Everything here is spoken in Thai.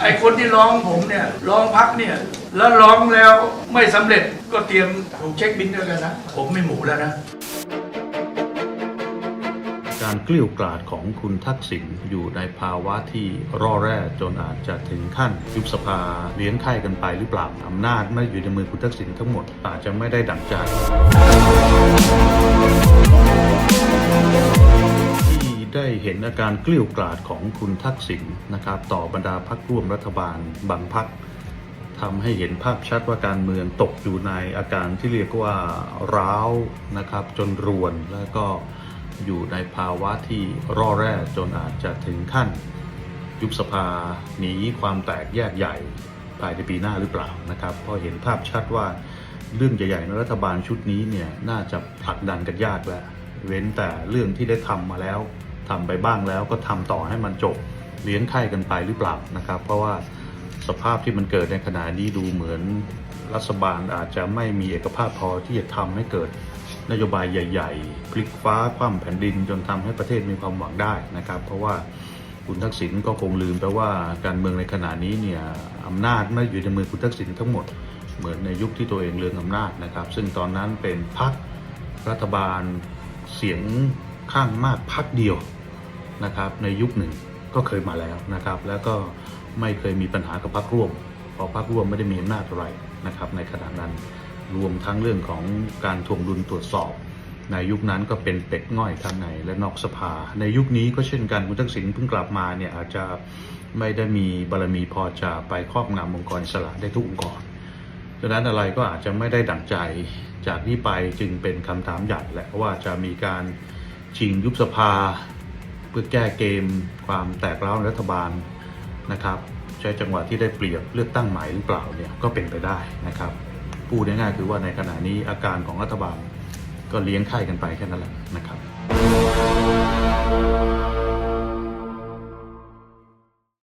ไอ้คนที่ร้องผมเนี่ยร้องพักเนี่ย แล้วร้องแล้วไม่สำเร็จก็เตรียมถูกเช็คบินด้วยกันนะ ผมไม่หมูแล้วนะการเกลี้ยวกล่อดของคุณทักษิณอยู่ในภาวะที่ร่อแร่จนอาจจะถึงขั้นยุบสภาเลี้ยงไข่กันไปหรือเปล่าอำนาจไม่อยู่ในมือคุณทักษิณทั้งหมดอาจจะไม่ได้ดั่งใจ ห็นอาการเกลี้ยวกล่อดของคุณทักษิณนะครับ ต่อบรรดาพักร่วมรัฐบาลบางพักทำให้เห็นภาพชัดว่าการเมืองตกอยู่ในอาการที่เรียกว่าร้าวนะครับ จนรวนแล้วก็อยู่ในภาวะที่ร่อแร่จนอาจจะถึงขั้น ยุบสภาหนีความแตกแยกใหญ่ภายในปีหน้าหรือเปล่านะครับเพราะเห็นภาพชัดว่าเรื่องใหญ่ๆในรัฐบาลชุดนี้เนี่ยน่าจะผลักดันกันยากแล้วเว้นแต่เรื่องที่ได้ทำมาแล้ว ทำไปบ้างแล้วก็ทำต่อให้มันจบเลี้ยงไข่กันไปหรือเปล่านะครับ เพราะว่าสภาพที่มันเกิดในขณะนี้ดูเหมือนรัฐบาลอาจจะไม่มีเอกภาพพอที่จะทำให้เกิดนโยบายใหญ่ ๆ พลิกฟ้าคว่ำแผ่นดินจนทำให้ประเทศมีความหวังได้นะครับ เพราะว่าคุณทักษิณก็คงลืมไปว่าการเมืองในขณะนี้เนี่ยอำนาจไม่อยู่ในมือคุณทักษิณทั้งหมด เหมือนในยุคที่ตัวเองเลืองอำนาจนะครับ ซึ่งตอนนั้นเป็นพักรัฐบาลเสียงข้างมากพักเดียว นะครับในยุคหนึ่งก็เคยมาแล้วนะครับ แล้วก็ไม่เคยมีปัญหากับพักร่วมเพราะพักร่วมไม่ได้มีอำนาจอะไรนะครับ ในขณะนั้นรวมทั้งเรื่องของการทวงดุลตรวจสอบ ในยุคนั้นก็เป็นเป็ดง่อยทั้งในและนอกสภา ในยุคนี้ก็เช่นกันคุณทักษิณเพิ่งกลับมาเนี่ยอาจจะไม่ได้มีบารมีพอจะไปครอบงำองค์กรสระได้ทุกองค์กรดังนั้นอะไรก็อาจจะไม่ได้ดั่งใจจากนี้ไปจึงเป็นคำถามใหญ่แหละว่าจะมีการชิงยุบสภา เพื่อแก้เกมความแตกร้าวในรัฐบาลนะครับ ใช้จังหวะที่ได้เปรียบเลือกตั้งใหม่หรือเปล่าเนี่ยก็เป็นไปได้นะครับพูดง่ายๆคือว่าในขณะนี้อาการของรัฐบาลก็เลี้ยงไข่กันไปแค่นั้นแหละนะครับ